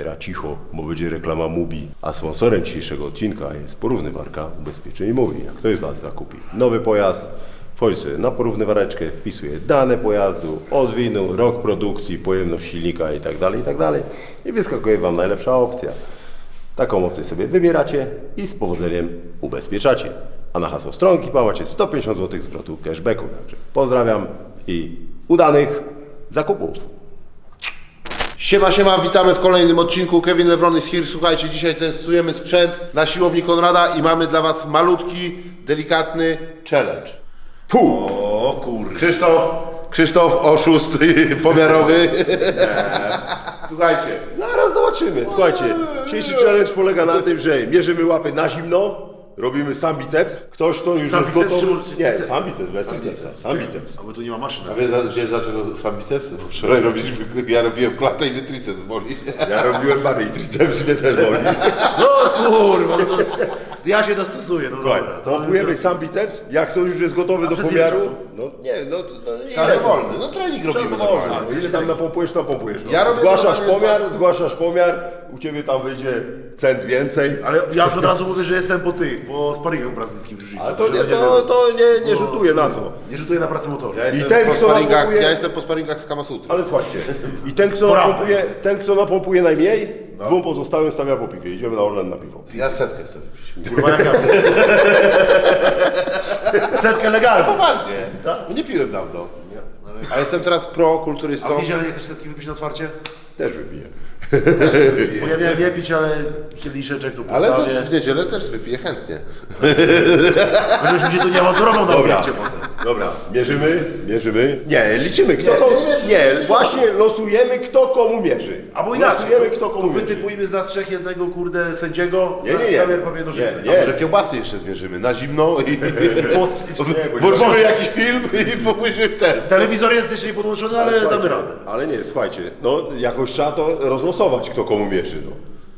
Teraz cicho, bo będzie reklama Mubi. A sponsorem dzisiejszego odcinka jest porównywarka ubezpieczeń Mubi. Jak ktoś z Was zakupi nowy pojazd, wchodzi sobie na porównywareczkę, wpisuje dane pojazdu, od winu, rok produkcji, pojemność silnika itd., itd. I wyskakuje Wam najlepsza opcja. Taką opcję sobie wybieracie i z powodzeniem ubezpieczacie. A na hasło Strong Equipa macie 150 zł zwrotu cashbacku. Także pozdrawiam i udanych zakupów. Siema, siema, witamy w kolejnym odcinku. Kevin Lewron is here. Słuchajcie, dzisiaj testujemy sprzęt na siłowni Konrada i mamy dla Was malutki, delikatny challenge. Fu! O kurde. Krzysztof, Krzysztof, oszust pomiarowy. Słuchajcie, Zaraz zobaczymy. Słuchajcie, dzisiejszy challenge polega na tym, że mierzymy łapy na zimno, robimy sam biceps. Ktoś to już Sam jest biceps gotowy. czy Nie, triceps? sam biceps, bez tricepsa. Sam biceps. A bo tu nie ma maszyny. a wiesz, wiesz dlaczego sam biceps? Bo wczoraj robiliśmy, ja robiłem klatę i mnie triceps boli. Ja robiłem bardziej triceps, mnie też boli. No kurwa, no to, ja się dostosuję, no Słuchaj, dobra. to sam biceps. Jak ktoś już jest gotowy do przez ile pomiaru, czasu? no nie, no, to- no nie ile? wolny, no trening Czas robimy wolny. normalnie. No, Ile tam napompujesz, napompujesz. No. Ja robię zgłaszasz normalnie pomiar, zgłaszasz pomiar, u Ciebie tam wyjdzie cent więcej. Ale ja już od razu mówię, że jestem po tych, po sparingach brazylijskich w jiu Ale to, nie, to, to nie, nie rzutuje na to. Nie rzutuję na pracę motoru. Ja I jestem ten, po kto sparingach, napompuje- ja jestem po sparingach z Kamasutra. Ale słuchajcie, i ten, kto napompuje, ten, kto napompuje najmniej, dwóm pozostałym stawia po piwie. Idziemy na Orlen na piwo. Ja setkę chcę wypić. Kurwa jak ja Setkę legalną. Poważnie. No nie piłem dawno. A jestem teraz pro A kulturystą. w niedzielę nie chcesz setki wypić na otwarcie? Też wypiję. Bo ja miałem nie pić, ale kieliszeczek tu Ale postawię. też w niedzielę też wypiję chętnie. Żebyśmy się tu nie awanturował na Dobra, obiekcie potem. dobra, mierzymy, mierzymy. Nie, liczymy, kto Nie, komu, nie mierzymy, nie, właśnie losujemy, kto komu mierzy. Albo inaczej, Losujemy, to, kto to komu mierzy. wytypujmy z nas trzech jednego kurde sędziego Nie, nie, nie. kamer papier nożyce. Nie, nie. Że kiełbasy jeszcze zmierzymy na zimno i włożymy jakiś film i później ten. Telewizor jest jeszcze nie podłączony, ale damy radę. Ale nie, słuchajcie, no jakoś trzeba to rozlosować, kto komu mierzy. No.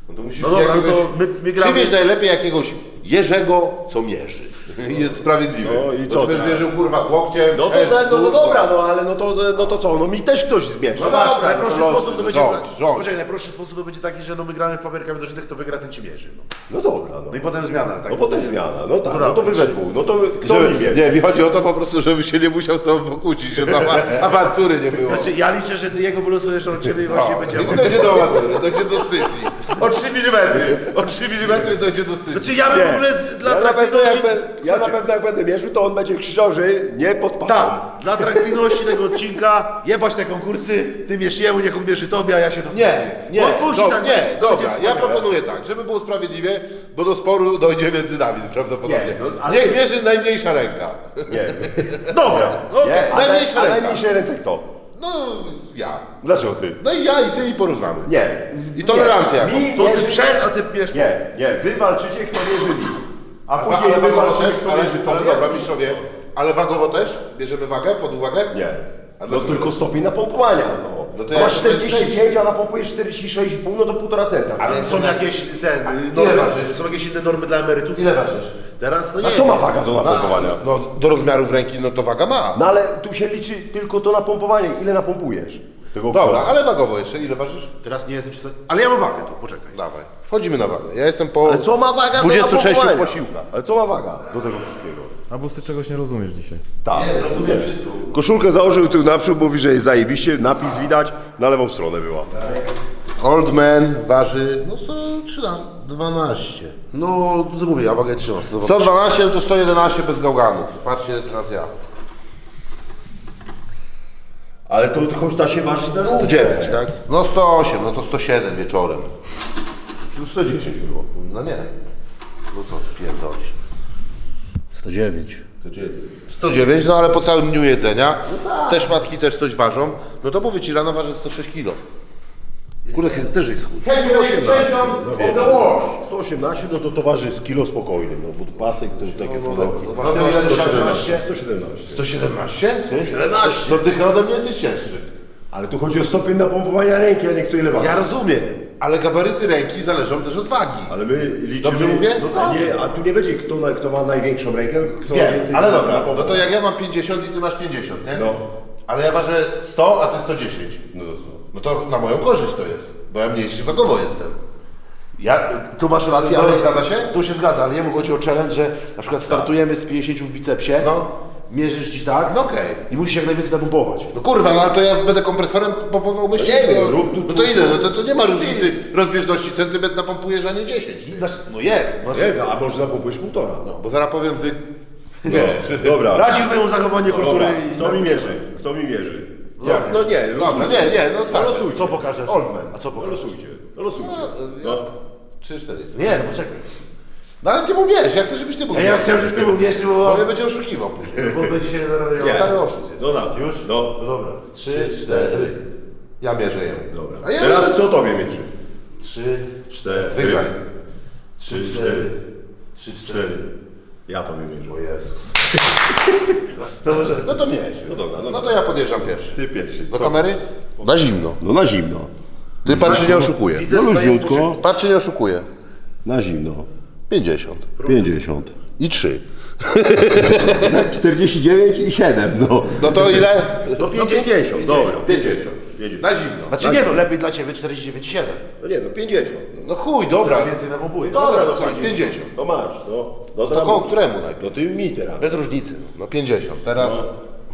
No to musisz No dobra, no to jakiegoś, my- my gramy- przywieźć najlepiej jakiegoś Jerzego, co mierzy. Jest sprawiedliwy. No i Bo co teraz? mierzył kurwa z łokciem. No to, przez no, no, kurwa. dobra, no ale no to, no to co, no mi też ktoś zmierzy. No dobra, dobra, najprostszy to sposób to będzie rządź, taki, rządź. Poczekaj, najprostszy sposób to będzie taki, że no my gramy w papierkach nożyce, kto wygra, ten ci mierzy. No, No dobra, no. no i potem zmiana, tak? No potem zmiana, no tak, No no to wy we dwóch, no to kto mi Żeby, mierzy? nie, mi chodzi o to po prostu, żeby się nie musiał z tobą pokłócić, żeby awa- awantury nie było. Znaczy, ja liczę, że ty jego wylosujesz od ciebie i właśnie No, będzie... i dojdzie do awantury, dojdzie do scysji. O 3 mm, o 3 mm dojdzie do scysji. Znaczy ja bym w ogóle z, dla Ja na, pewno jak, atrakcyjności... będę- ja na pewno jak będę mierzył, to on będzie krzyczał, że nie podpadł. Tak, dla atrakcyjności tego odcinka jebać te konkursy, ty mierz jemu, niech on mierzy tobie, a ja się do Nie, nie, On musi do, tak nie, to dobra, ja wspaniałe. proponuję tak, żeby było sprawiedliwie, bo do sporu dojdzie między nami prawdopodobnie. Nie, no, ale- Niech mierzy najmniejsza ręka. Nie, Dobra, okej. nie, a, najmniejsza naj, a ręka. najmniejsze ręce kto? No, ja. Dlaczego ty? No i ja, i ty, i porównamy. Nie. I tolerancję Nie, jaką? mi To ty mierzy- przed, a ty bierz Nie, nie, wy walczycie, kto mierzy mi. A Ale, później wy wagowo też, kto ale, mierzy ale dobra, mistrzowie, ale wagowo też? Bierzemy wagę pod uwagę? Nie. A No dlaczego? tylko stopień napompowania, no. No to A ja masz jeszcze 45, a napompujesz 46,5, no to półtora centa. Ale są jakieś ten, y, Ile normy, ważysz? są jakieś inne normy dla emerytów? Ile ważysz? Teraz, no nie A kto ma waga do napompowania? No, do rozmiarów ręki, no to waga ma. No ale tu się liczy tylko to napompowanie, ile napompujesz. Tego Dobra, ale wagowo jeszcze, ile ważysz? Teraz nie jestem przystępny. Ale ja mam wagę tu, poczekaj. Dawaj, wchodzimy na wagę. Ja jestem po Ale co ma waga 26 do napompowania? posiłkach. Ale co ma waga do tego wszystkiego? Albo ty czegoś nie rozumiesz dzisiaj. Tak, rozumiem. Koszulkę założył tu naprzód, mówi, że jest zajebiście, napis widać, na lewą stronę była. Old man waży, no 112. No, to mówię, ja wagę trzymam. To 112 to 111 bez gałganów. Patrzcie teraz ja. Ale to da się ważyć na 109, tak? No 108, no to 107 wieczorem. 110 było. No nie. No co ty pierdolisz? 109. 109. 109, no ale po całym dniu jedzenia, te szmatki też coś ważą, no to mówię ci, rano waży 106 kg. Kurde, kiedy też jest chuj. 118 no to to waży z kilo spokojny, no bo pasek to już takie spodenki. No, no, ile 117? 117. 117? 117. To ty chyba ode mnie jesteś cięższy. Ale tu chodzi o stopień napompowania ręki, a nie kto ile waży. Ja rozumiem, ale gabaryty ręki zależą też od wagi. Ale my liczymy... Dobrze mówię? No tak. Nie, a tu nie będzie kto, na- kto ma największą rękę, kto ma Wiem, więcej ale dobra, no to jak ja mam 50 i ty masz 50, nie? No. Ale ja ważę 100, a ty 110. No to co? No to na moją korzyść to jest. Bo ja mniejszy wagowo jestem. Ja, tu masz rację, ale zgadza się? Tu się zgadza, ale jemu chodzi o challenge, że na przykład startujemy z 50 w bicepsie, No. Mierzysz ci tak, No okej. i musisz jak najwięcej napompować. No kurwa, no ale to ja będę kompresorem pompował myśli. No nie wiem, no, rób tu- no to ile? No to, to nie ma różnicy rozbieżności. Centymetr napompujesz, a nie 10. I nasz- No jest. Masz... Nie, no, a może zapompujesz półtora. No, bo zaraz powiem wy... Nie. Dobra. Radziłbym mu zachowanie kultury Dobra, i... kto mi mierzy? Kto mi mierzy? No, Jak? no nie, Dobra, losujcie. nie, nie, no No starczy. losujcie. Co pokażesz? Oldman. A co No pokażesz? losujcie. No losujcie. No, No. 3, 4. Nie, no poczekaj. No ale ty mu wiesz, ja chcę, żebyś ty mu A ja chciałem, żebyś ty umierzył, Bo bo... mnie będzie oszukiwał później. Bo będzie się nie. Stary oszust jest. No na. Już? No. No dobra. Trzy, cztery. Ja mierzę ją. Dobra. A ja Teraz kto tobie mierzy? Trzy, Cztery. Wygraj. trzy, cztery. Trzy, cztery. Ja tobie mierzę. O Jezus. No może... No to mierz. No dobra, no No to dobra. ja podjeżdżam pierwszy. Ty pierwszy. Do kamery? Na zimno. No na zimno. Ty patrz, czy nie oszukuje. Widzę, No staje luźniutko. Patrz, czy nie oszukuje. Na zimno. 50. 50. I 3. 49 i 7, no. No to ile? No 50, dobra. 50. 50. Na zimno. Znaczy nie no, lepiej dla Ciebie 49 i 7. No nie, no 50. No chuj, dobra. Więcej napompuje. Dobra, no słuchaj, słuchaj, 50. No masz, no. No To koło któremu najpierw? No ty mi teraz. Bez różnicy. No 50. Teraz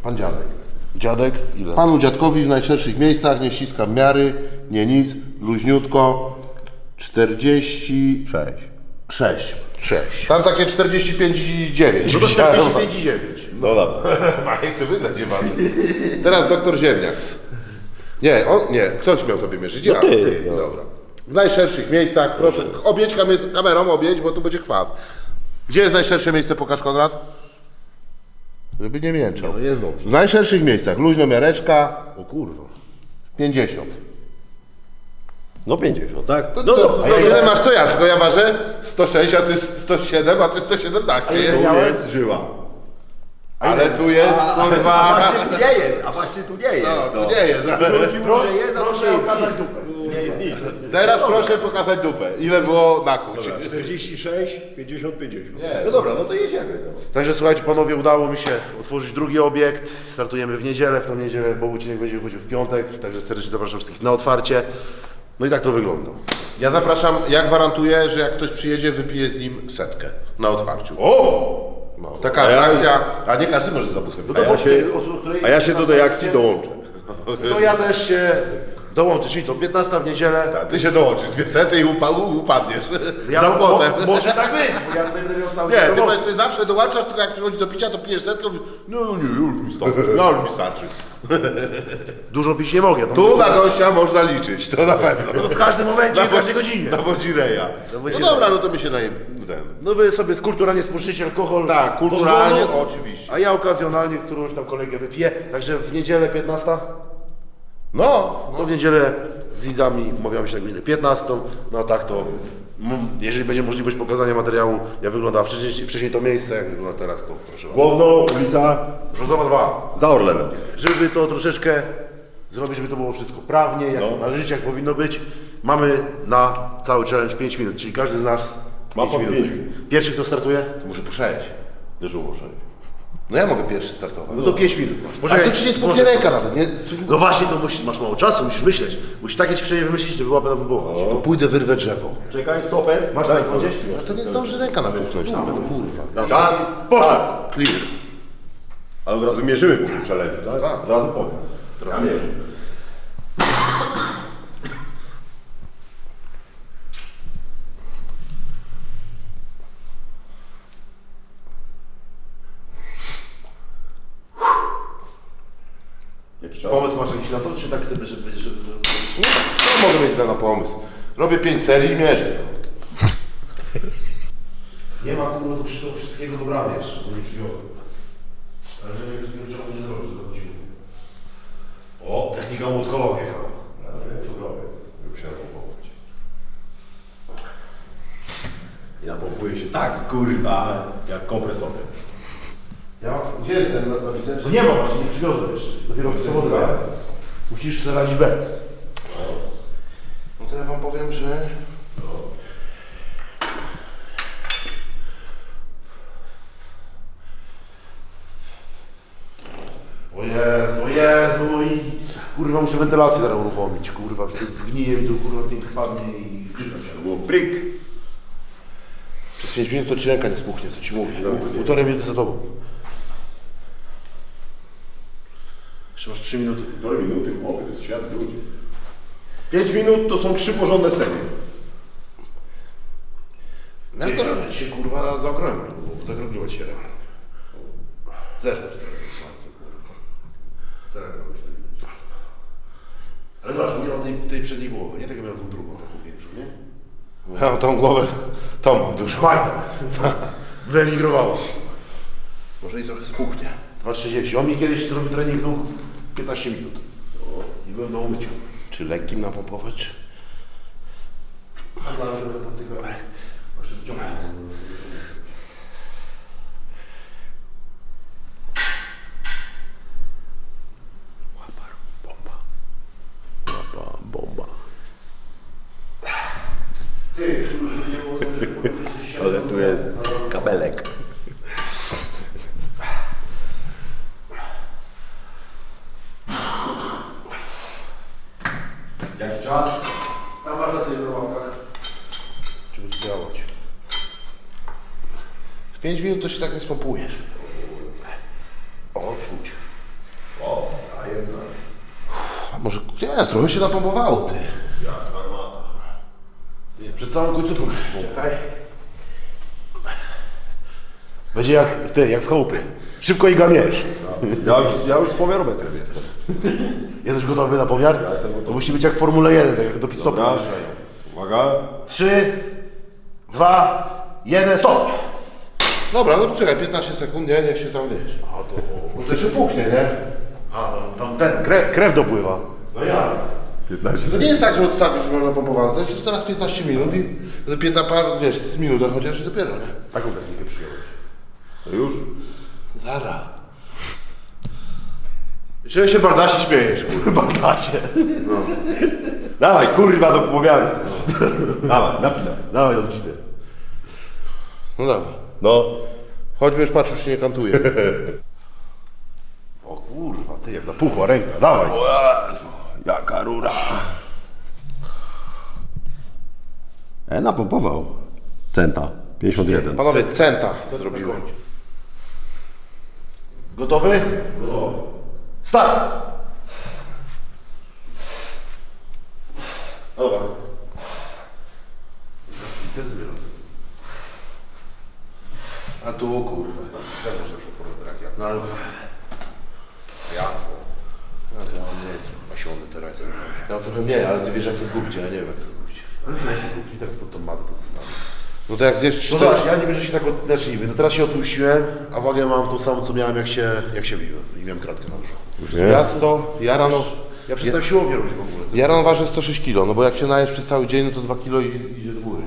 pan dziadek. Dziadek, ile? Panu dziadkowi w najszerszych miejscach, nie ściskam miary, nie nic, luźniutko. 46. 6. 6. Tam takie 45 i 9. No to 45 i 9. No dobra. Nie chcę wygrać, nie bardzo. Teraz doktor Ziemniaks. Nie, on, nie, ktoś miał tobie mierzyć. Ja. No ty, no. Dobra. W najszerszych miejscach, proszę, objedź kamerą, objedź, bo tu będzie kwas. Gdzie jest najszersze miejsce, pokaż Konrad? Żeby nie mięczał. No jest dobrze. W najszerszych miejscach, luźno miareczka, o kurwa, 50. No 50, tak? No, No to, dobra. no, tyle masz co ja, tylko ja ważę 106, a ty 107, a ty 117. Tu jest żyła. Ale tu jest, kurwa... tu nie jest, a właśnie tu nie jest. No, tu nie jest. ale- Może jest, a Proszę tu nie jest okazać nic. dupę. Nie jest nic. Teraz proszę pokazać dupę. Ile było na? Dobra, 46, 50, 50. Nie. No dobra, no to jedziemy. No. Także słuchajcie, panowie, udało mi się otworzyć drugi obiekt. Startujemy w niedzielę, w tą niedzielę, bo odcinek będzie wychodził w piątek, także serdecznie zapraszam wszystkich na otwarcie. No i tak to wygląda. Ja zapraszam, ja gwarantuję, że jak ktoś przyjedzie, wypije z nim setkę na otwarciu. O! No, taka A ja- akcja, a nie każdy może za busem. A ja się, a ja się do tej akcji dołączę. To ja też się dołączę, czyli co, 15 w niedzielę. Ty się dołączysz dwie sety i upa, u- upadniesz. Ja za mo- płotem. Może tak być, bo ja będę miał cały Nie, dzień ty, ty zawsze dołączasz, tylko jak przychodzi do picia, to pijesz setkę, mówisz, no nie, już mi starczy, no już mi starczy. Dużo pić nie mogę. Tu na gościa można liczyć, to na pewno. No w każdym momencie, w każdej godzinie. Na wodzireja. No dobra, no to my się naje... ten. No wy sobie kulturalnie spożyczycie alkohol. Tak, kulturalnie, oczywiście. A ja okazjonalnie którąś tam kolegę wypiję. Także w niedzielę 15. No, To w niedzielę z widzami umawiamy się na godzinę 15. No a tak to, jeżeli będzie możliwość pokazania materiału, jak wygląda wcześniej, wcześniej to miejsce, jak wygląda teraz, to proszę bardzo. Główną ulica Brzozowa 2. za Orlenem. Żeby to troszeczkę zrobić, żeby to było wszystko prawnie, jak No. należycie, jak powinno być, mamy na cały challenge 5 minut, czyli każdy z nas Ma pięć po pięć minut. Pierwszy kto startuje? to muszę poszedć. Dużo muszę. No ja mogę pierwszy startować. No to 5 minut masz. A to ci nie ręka nawet, nie? No właśnie, to musisz, masz mało czasu, musisz myśleć. Musisz takie ćwiczenie wymyślić, żeby łapę napompować. To pójdę, wyrwę drzewo. Czekaj, stoper. Masz Daj, telefon gdzieś? A to nie zdąży ręka napuchnąć nawet, kurwa. Czas. Poszło. Tak. Clear. Ale od razu mierzymy po tym challenge'u, tak? Tak. Od razu powiem. Ja mierzę. Jaki czas? Pomysł masz jakiś na to, czy tak chcesz, żeby... żeby, żeby... Co mogę mieć na pomysł? Robię 5 serii i mierzę. Nie ma kurwa do wszystkiego, wszystkiego dobra, wiesz, bo nie przywiozłem. Ale że nie chcesz niczego nie zrobić, to chodziło. O, technika młotkowa wjechała. To zrobię. Żeby się napompować. I napompuje się tak, kurwa, jak kompresorem. Ja, gdzie jest ten napisać? No nie ma właśnie, nie przywiozłem. Dopiero w sobotę daję. Musisz sobie radzić bez. No to ja wam powiem, że... O Jezu, o Jezu, i Kurwa, muszę wentylację teraz uruchomić, kurwa, to zgnije mi tu, kurwa, ten spadnie i grzybem się. Było pryk. Przez 5 minut to ci ręka nie spuchnie, co ci mówię. Półtorej minuty za tobą. 3 minuty. Półtorej minuty, chłopy, to jest świat ludzi. 5 minut to są trzy porządne serie. No to robić się, kurwa, zaokrąglił, zaokrągliła się ręka. Zeszło ci trochę do słońca, kurwa. Tak, no już to widać. Ale zobacz, nie ma tej, tej przedniej głowy, nie? Tego miał tą drugą, taką większą, nie? Ja mam tą głowę, tą mam dużo. Fajna. Wyemigrowało. Może i trochę spuchnie. 2,30. On mi kiedyś zrobił trening nóg 15 minut. I byłem na umyciu. Czy lekkim napompować, trochę pod tego... Jeszcze wyciągnę. Papa, bomba. Ty, już nie było dobrze, Ale tu jest kabelek. Jaki czas? Tam masz na tych łapkach. Czy będzie działać? W 5 minut to się tak nie spompujesz. O, czuć. O, a jedna. A może, nie, trochę się napompowało, ty. Jak armata. Nie, przed całą końcówką musisz pompać. Będzie jak, ty, jak w chałupie. Szybko i gamiesz. Ja już, ja już z pomiarometrem jestem. Jesteś gotowy na pomiar? Ja jestem gotowy. To musi być jak w Formule 1, tak jak do pistopu Dobra. Uwaga. 3, 2, 1, stop! Dobra, no poczekaj, 15 sekund, nie, niech się tam wiesz. A to, no to jeszcze puchnie, nie? A, tam, tam ten, krew, krew dopływa. No ja. 15 To nie jest tak, że odstawisz już napompowane, to jest teraz 15 minut i 15 par, wiesz, z minutę chociaż i dopiero, nie? Taką technikę przyjąłeś. To już? Zara. Jeszcze się bardasi śmiejesz, kurwa, bardasie. Dawaj, kurwa, do pomiaru. Dawaj, napinaj. Dawaj, odcinę. No dawaj. No. Choćby już patrz, już się nie kantuje. O kurwa, ty jak napuchła ręka, dawaj. O Jezu, jaka rura. E, napompował. Centa. 51. Panowie, centa zrobiłem. Gotowy? Gotowy. Start! Dobra. A tu kurwa. Masz lepszą formę jak ja. No ale... Ja? Ja to ja mam mniej, pasiony teraz. Ja mam trochę mniej, ale ty wiesz jak to zgubić, ja nie wiem jak to zgubić. Ale już nie chcę kupić, teraz pod tą matę to zostawię. No to jak zjesz No cztery... zobacz, ja nie bierze się tak od... Znaczy niby, no teraz się otłuściłem, a wagę mam tą samą co miałem jak się, jak się biłem. I miałem kratkę na brzuchu. Ja 100, ja rano... Ja przestałem siłownię robić w ogóle. Ja rano ważę 106 kg, no bo jak się najesz przez cały dzień, no to 2 kg i idzie do góry.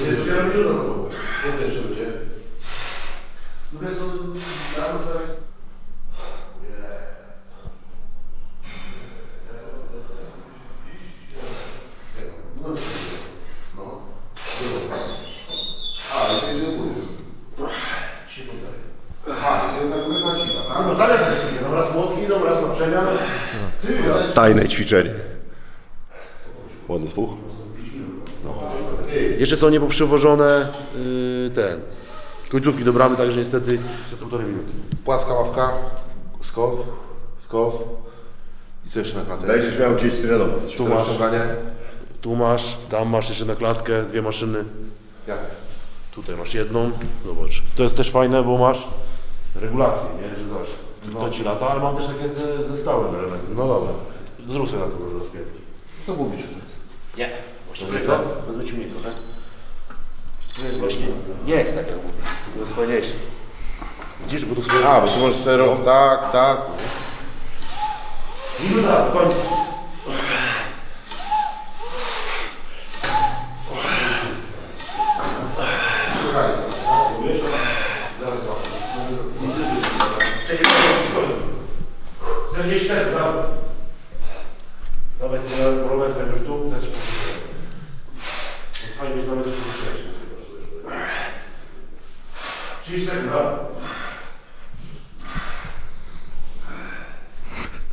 Nie, to ja minuta za tobą. Co jeszcze będzie? No wiesz co, ja muszę... No. A, i będzie do góry. Się poddaje. Aha, to jest na górę na siła, tak? No tam jak to Idą raz młotki, idą raz na przemian. Teraz tajne ćwiczenie. Ładny spuch. Jeszcze są niepoprzewożone yy, te końcówki do bramy, także niestety jeszcze półtorej minuty. Płaska ławka, skos, skos i co jeszcze na klatę? Będziesz miał gdzieś trenować. Tu masz tu masz, tam masz jeszcze na klatkę dwie maszyny. Jak? Tutaj masz jedną, zobacz. To jest też fajne, bo masz regulację, nie? Że zobacz, to ci lata, ale mam też takie ze, ze stałym elementem. No dobra. Zrób sobie na to może rozpiętki. To mówisz. Nie. Właśnie przykład? Wezmę ci mikro, tak? To jest właśnie, nie jest tak jak mówię. To jest fajniejsze. Widzisz, bo tu sobie... A, bo tu możesz sobie robić, tak, tak. Minuta, do końca. Czterdzieści cztery, brawo. Dawaj z tym rowetrem już tu, zacznij Fajnie mieć nawet jeszcze wcześniej. 30 sekund, brawo.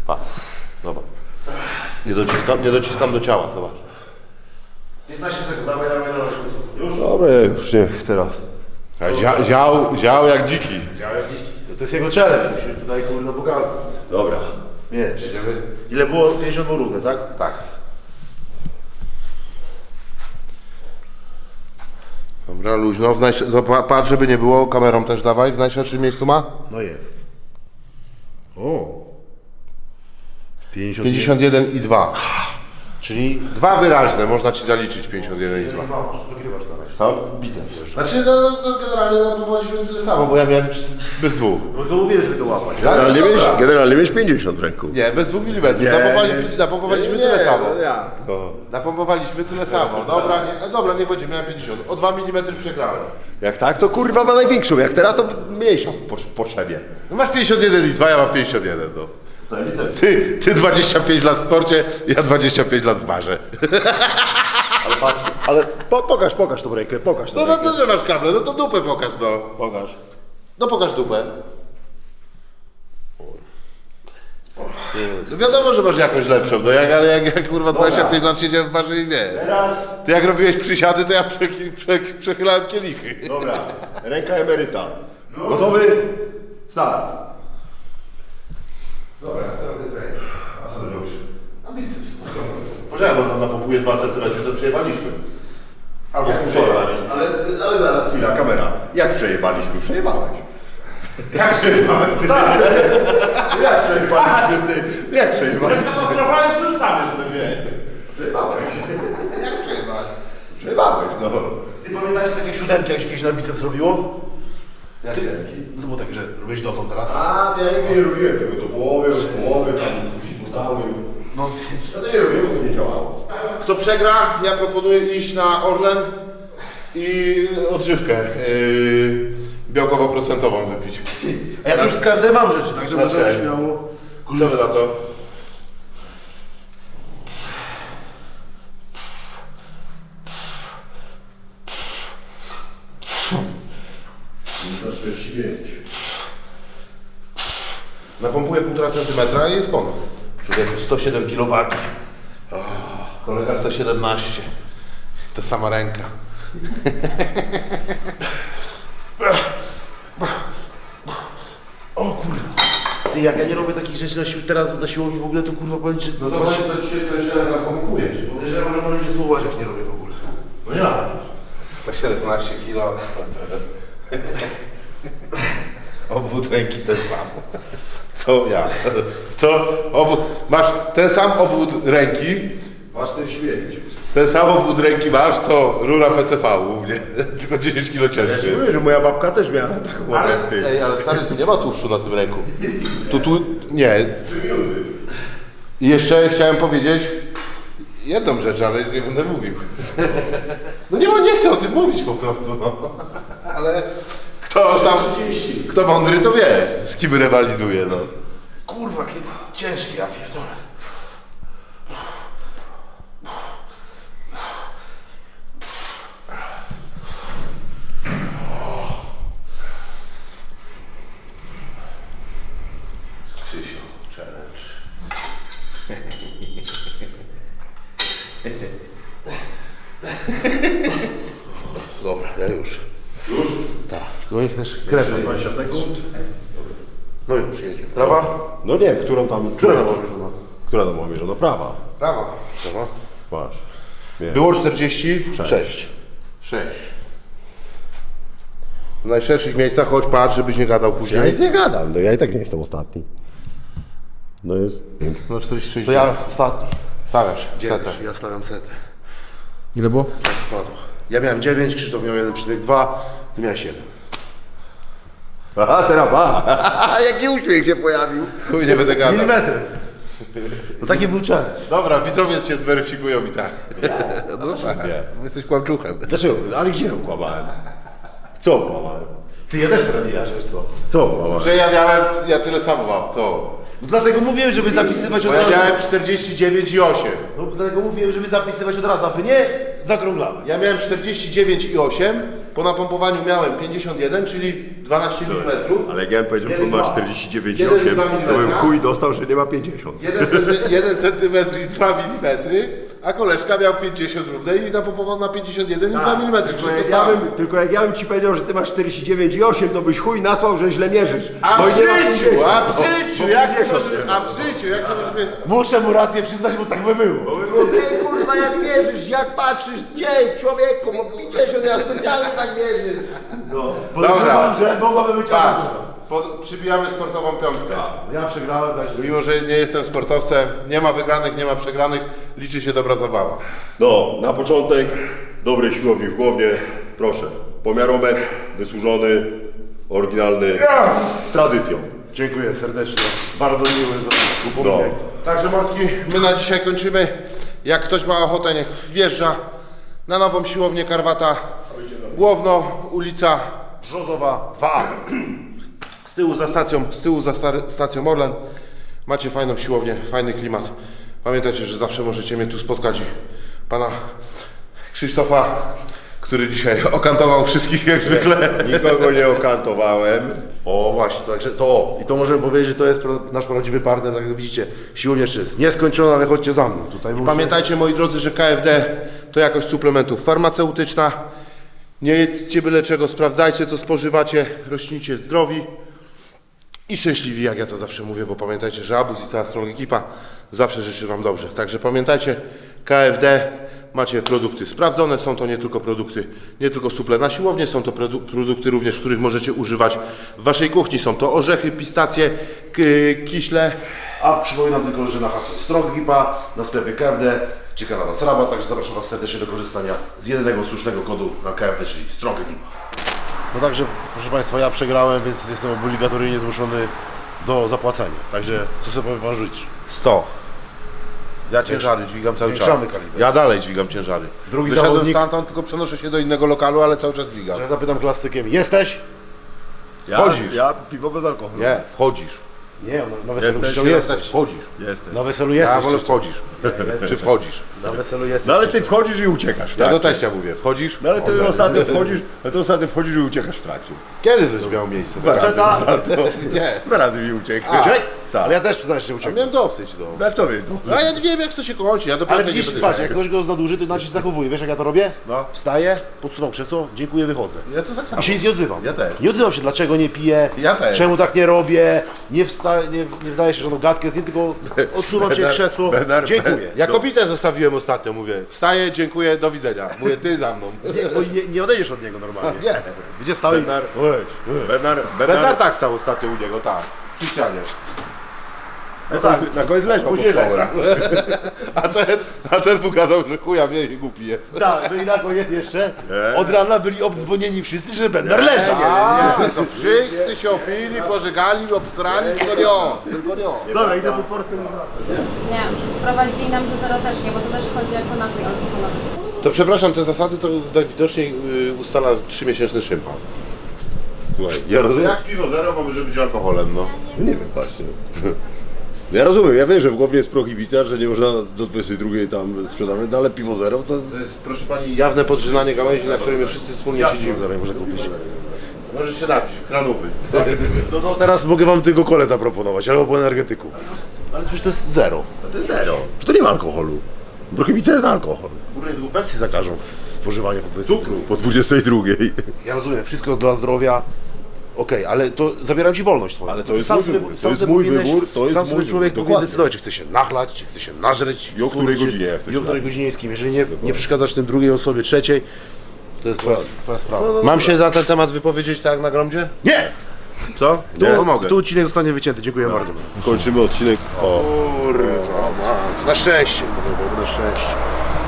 Pa. dociskam, nie dociskam do ciała, zobacz. 15 sekund, dawaj, dawaj, dawaj. Już? Dobra, już nie, teraz. A zia, ział, ział jak dziki. Działa jak dziś. To jest jego challenge, musimy tutaj kurno pokazać. Dobra. Miecz, idziemy. Ile było? 50 było równe, tak? Tak. Dobra, luźno. W najsz... Patrz, żeby nie było, kamerą też dawaj. W najszerszym miejscu ma? No jest. O. 50. 51 i 2. Czyli dwa wyraźne, można ci zaliczyć 51 i 2. Wygrywasz na razie. Sam? Biceps. Znaczy, no, no, to generalnie no, próbowaliśmy tyle samo, bo ja miałem bez dwóch. No to mówiłem, żeby to łapać. Generalnie miałeś, generalnie miałeś 50 w ręku. Nie, bez dwóch milimetrów. Nie, Napompowaliśmy, nie. napompowaliśmy Nie, tyle samo. no jak to? Napompowaliśmy tyle samo. Dobra, nie, no dobra, nie będzie, miałem 50. O 2 mm przegrałem. Jak tak, to kurwa ma największą. Jak teraz, to mniejszą po potrzebie. No masz 51 i 2, ja mam 51, no. Ty, ty 25 lat w sporcie, ja 25 lat w barze. Ale patrz, ale po, pokaż, pokaż tą rękę, pokaż tą No no rękę. to, że masz kable, no to dupę pokaż, no. Pokaż. No pokaż dupę. No wiadomo, że masz jakąś lepszą, no jak, ale jak, jak kurwa 25 lat siedziałem w barze i nie. Teraz, Ty jak robiłeś przysiady, to ja prze, prze, przechylałem kielichy. dobra, ręka emeryta. Gotowy? Start. Dobra, ja sobie robię A co ty robisz? Poczekaj, bo on napompuje 2 cm, to przejebaliśmy. Albo Jak półtora. przejebaliśmy? Ale, ale zaraz chwila, kamera. Jak przejebaliśmy? Przejebałeś. Jak przejebałem? Ty, Jak przejebaliśmy, ty? Jak przejebaliśmy? Katastrofalnie tu sam jestem, wie. Przejebałeś. Jak przejebałem? Przejebałeś, no. Ty pamiętacie takie siódemki, jak się kiedyś na biceps robiło? Jakie? No to było tak, że robisz dotąd teraz. A, to ja nigdy nie robiłem tego do połowy, od połowy, tam musi cały. No. Ja to nie robiłem, bo to. Kto przegra, ja proponuję iść na Orlen i odżywkę yy, białkowo-procentową wypić. A ja tu już z KFD mam rzeczy, także Znaczy? możemy śmiało. Co wy na to? To 45. Napompuję 1,5 cm i jest po nas. Człowieku 107 kg. Kolega 117. Ta sama ręka. O kurwa. Ty, jak ja nie robię takich rzeczy na sił, teraz na siłowni w ogóle, to kurwa powiem ci. No to właśnie to dzisiaj to źle. Podejrzewam, że może mi się spróbować, jak nie robię w ogóle. No ja. 117 kg. Obwód ręki ten sam. Co ja? Co? Obwód, masz ten sam obwód ręki, Masz ten śmieć. ten sam obwód ręki masz, co rura PCV u mnie. Tylko 10 kg Ja cięższy. ci mówię, że moja babka też miała taką jak ty. Ej, ale stary, tu nie ma tłuszczu na tym ręku. Tu, tu, nie. I jeszcze chciałem powiedzieć jedną rzecz, ale nie będę mówił. No nie, ma- nie chcę o tym mówić po prostu, no. Ale kto tam, kto mądry to wie, z kim rywalizuje, no. Kurwa, kiedy ciężkie, ja pierdolę. Dobra, ja już. Już? Tak. No niech też krew. 20 sekund. No już, jedzie. Prawa? No nie, którą tam... Która była mierzona? Która tam była mierzona? Prawa. Brawo. Prawa. Masz. Wiem. Było 46. Sześć. 6. W najszerszych miejscach, chodź patrz, żebyś nie gadał Ja później. nic nie gadam, no ja i tak nie jestem ostatni. No jest... No 46. To ja ostatni. stawiasz. Setę. Ja stawiam setę. Ile było? Spadł. Ja miałem 9, Krzysztof miał 1,2, ty miałeś 7. Aha, teraz ma. Jaki uśmiech się pojawił. Chuj, nie będę gadał. Milimetry. No taki był challenge. Dobra, widzowie się zweryfikują i tak. No tak. nie. Bo Jesteś kłamczuchem. Dlaczego? Ale gdzie okłamałem? Co okłamałem? Ty, ja też jasz, wiesz co? Co okłamałem? Że ja miałem, ja tyle samo mam, co? No dlatego mówiłem, żeby zapisywać Bo od ja razu. miałem 49 i 8. No dlatego mówiłem, żeby zapisywać od razu, a wy nie zakrąglamy. Ja miałem 49 i 8, po napompowaniu miałem 51, czyli 12 mm. Ale jak ja bym powiedział, że on ma 49,8, Jeden i dwa to bym chuj dostał, że nie ma 50. 1 cm i 2 mm, a koleżka miał 50 równe i napompował na 51 i 2 mm, Tak, Tylko czyli to jak, ja samo. bym, tylko jak ja bym ci powiedział, że ty masz 49,8, to byś chuj nasłał, że źle mierzysz. A Bo w nie ma życiu, 50. a w Bo- życiu, bo jak to 50 możesz, a w życiu, jak to możesz. Muszę mu rację przyznać, bo tak by było. Bo by było, Ty kurwa jak mierzysz, jak patrzysz, gdzie człowieku, bo 50 ja specjalnie tak mierzysz. Podejrzewam, że mogłaby być Tak, awantura. Pod, przybijamy sportową piątkę. Ja przegrałem, także... Mimo, że nie jestem sportowcem, nie ma wygranych, nie ma przegranych, liczy się dobra zabawa. No, na początek dobrej siłowni w głowie, proszę. Pomiarometr wysłużony, oryginalny, z tradycją. Dziękuję serdecznie. Bardzo miły za upominek. Także Mordki, my na dzisiaj kończymy. Jak ktoś ma ochotę, niech wjeżdża na nową siłownię Karwata. Główno, ulica Brzozowa 2. z tyłu za stacją, z tyłu za stacją Orlen. Macie fajną siłownię, fajny klimat. Pamiętajcie, że zawsze możecie mnie tu spotkać i pana Krzysztofa, który dzisiaj okantował wszystkich jak zwykle. Nikogo nie okantowałem. O właśnie, także to. I to możemy powiedzieć, że to jest nasz prawdziwy partner, tak jak widzicie. Siłownia jeszcze jest nieskończona, ale chodźcie za mną. Tutaj muszę... Pamiętajcie moi drodzy, że KFD to jakość suplementów farmaceutyczna. Nie jedzcie byle czego, sprawdzajcie co spożywacie, rośnijcie zdrowi i szczęśliwi, jak ja to zawsze mówię, bo pamiętajcie, że Abus i cała strona ekipa zawsze życzy Wam dobrze. Także pamiętajcie, KFD macie produkty sprawdzone, są to nie tylko produkty, nie tylko suple na siłownię, są to produ- produkty również, których możecie używać w Waszej kuchni. Są to orzechy, pistacje, kiśle, A przypominam tylko, że na hasło Strong Gipa na sklepie KFD czeka na Was rabat, także zapraszam Was serdecznie do korzystania z jedynego słusznego kodu na KFD, czyli Strong Gipa. No także, proszę Państwa, ja przegrałem, więc jestem obligatoryjnie zmuszony do zapłacenia. Także, co sobie Pan życzy? 100. Ja ciężary dźwigam cały czas. Zwiększamy kaliber. Ja dalej dźwigam ciężary. Drugi Wyszedłem zawodnik. stamtąd, tylko przenoszę się do innego lokalu, ale cały czas dźwigam. Że zapytam klasykiem, jesteś? Ja, Wchodzisz. ja piwo bez alkoholu. Nie, wchodzisz. Nie, on na weselu Jesteś, jesteś. jesteś. Wchodzisz. Jestem. Na weselu jesteś. Ja wolę krzyczał. wchodzisz. Czy wchodzisz? Na weselu jesteś. No ale ty wchodzisz i uciekasz w Ja do trakcie. teścia mówię. Wchodzisz? No ale ty ostatnio wchodzisz, no to ostatnio wchodzisz i uciekasz w trakcie. Kiedy coś miało miejsce? Dwa razy Faceta. ostatnio. Nie. Dwa razy mi uciekł. Czekaj, Tak. ale ja też przyznaję, że Ja uciekłem. miałem dosyć, no. No co wy? No ja nie wiem jak to się kończy, ja dopiero Ale nie widzisz, będę patrz, jak ktoś go zna dłużej, to inaczej się zachowuje. Wiesz jak ja to robię? No. Wstaję, podsuwam krzesło, dziękuję, wychodzę. Ja to tak samo. I się nic nie odzywam. Ja też. Nie odzywam się, dlaczego nie piję, Ja też. czemu tak nie robię, nie, wsta- nie, nie wydaje się żadną gadkę z nim, tylko odsuwam się krzesło, Bednar- dziękuję. Ja kobitę zostawiłem ostatnio, mówię. Wstaję, dziękuję, do widzenia. Mówię, ty za mną. Nie, bo nie, nie odejdziesz od niego normalnie. Nie. Gdzie stałeś? Bednar, Weź. Bednar, Bednar Bednar, tak stał ostatnio u niego, tak. Przy ścianie. No tak, na koniec leżał pod Później. A ten, a ten gadał, że chuja wie i głupi jest. Tak, no i na koniec jeszcze, Nie. od rana byli obdzwonieni wszyscy, że Bednar leży. A, to wszyscy się opili, pożegali, obsrali, tylko nie on, tylko nie on. Dobra, idę po portfel. Nie, wprowadzili nam, że zero też nie, bo to też wchodzi jako napój alkoholowy. To przepraszam, te zasady to widocznie y, ustala trzymiesięczny szympans. Słuchaj, ja rozumiem. Jak piwo zero ma może być alkoholem, no. No nie wiem, patrzcie. Ja rozumiem, ja wiem, że w głowie jest prohibicja, że nie można do 22 tam sprzedawać, no ale piwo zero to... To jest, proszę pani, jawne podrzynanie gałęzi, na którym my wszyscy wspólnie siedzimy. Zero można kupić. Może się napić, kranowy. No to teraz mogę wam tylko kole zaproponować, albo po energetyku. Ale przecież to jest zero. No to jest zero. To nie ma alkoholu. Prohibicja jest na alkohol. Kurde, tylko pensji zakażą spożywanie po 22. Cukru po 22. Ja rozumiem, wszystko dla zdrowia. Okej, ale to zabieram ci wolność twoją. Ale to jest Sam mój wybór, to jest mój wybór, to jest Sam mój sobie człowiek wybór, powinien dokładnie. decydować, czy chce się nachlać, czy chce się nażreć. I o której Kurczę, godzinie ja chcę I się o której napić. godzinie z kim. Jeżeli nie, nie przeszkadzasz tym drugiej osobie, trzeciej, to jest twoja, twoja sprawa. Mam się na ten temat wypowiedzieć tak jak na gromdzie? Nie! Co? Tu, Nie, mogę. tu odcinek zostanie wycięty, dziękuję bardzo. Kończymy odcinek. O, Kurwa mać. Na szczęście, panowie, na szczęście.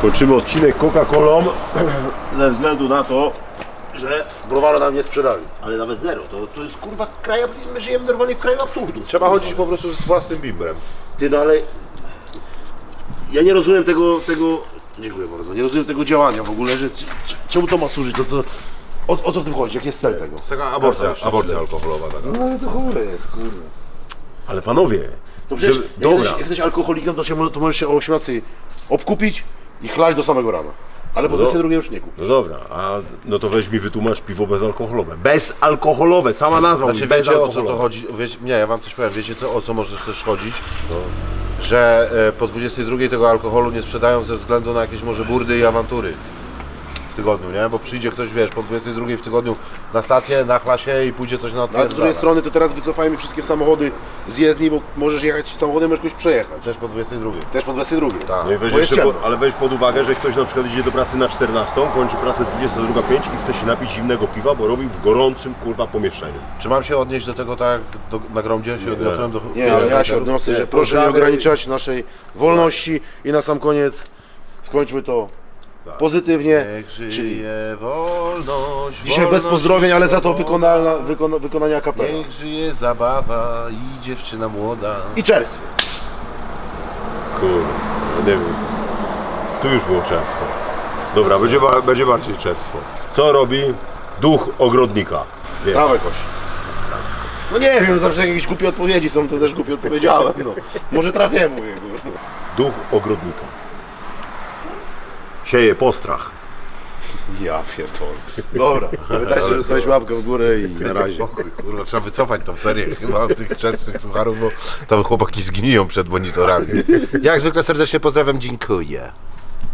kończymy odcinek Coca-Colą ze względu na to, Że browaru nam nie sprzedali. ale nawet zero, to, to jest kurwa kraj, my żyjemy normalnie w kraju absurdu. Trzeba chodzić po prostu z własnym bimbrem. Ty no ale ja nie rozumiem tego, tego, dziękuję bardzo, nie rozumiem tego działania w ogóle, że c- c- czemu to ma służyć, to, to, o, o co w tym chodzi, jaki jest cel tego? Taka aborcja, aborcja alkoholowa taka. No ale to chore jest, kurde. Ale panowie, To przecież, żeby- jak, dobra, Jesteś, jak jesteś alkoholikiem, to, się, mo- to możesz się o 18 obkupić i chlać do samego rana. Ale po No. 22 już nie kup. No dobra, a no to weź mi wytłumacz piwo bezalkoholowe. Bezalkoholowe, sama nazwa Znaczy mówi, wiecie o co to bezalkoholowe. chodzi? Wiecie, nie, ja wam coś powiem, wiecie co, o co może też chodzić? Że e, po 22 tego alkoholu nie sprzedają ze względu na jakieś może burdy i awantury tygodniu, nie? Bo przyjdzie ktoś, wiesz, po 22 w tygodniu na stację, nachla się i pójdzie coś na No, ale z drugiej strony to teraz wycofajmy wszystkie samochody z jezdni, bo możesz jechać samochodem, możesz kogoś przejechać. Też po 22. Też po 22. Tak. No i weź Bo jest jeszcze ciemno. ale weź pod uwagę, że ktoś na przykład idzie do pracy na 14, kończy pracę 22.05 i chce się napić zimnego piwa, bo robi w gorącym kurwa pomieszczeniu. Czy mam się odnieść do tego tak, jak do, na gromdzie się odniosłem do... Nie, ale ja się odniosę, Nie, że proszę nie pożary- ograniczać naszej wolności i na sam koniec skończmy to pozytywnie. Niech Czyli żyje wolność, dzisiaj bez wolność pozdrowień, i ale za to wykonalna, wykona, wykonania kapela. Niech żyje zabawa i dziewczyna młoda. I czerstwie. Kurde, no nie wiem. Tu już było czerstwo. Dobra, będzie, będzie bardziej czerstwo. Co robi duch ogrodnika? Trawę kosi. No nie wiem, zawsze jakieś głupie odpowiedzi są, to też głupie odpowiedziałem. No. Może trafię, mówię. Duch ogrodnika. Sieje postrach. Ja pierdolę. Dobra, pamiętajcie, że dostałeś łapkę w górę i na razie. Spokój, kurwa, trzeba wycofać tą serię chyba tych częstych sucharów, bo tam chłopaki zgniją przed monitorami. Jak zwykle serdecznie pozdrawiam, dziękuję.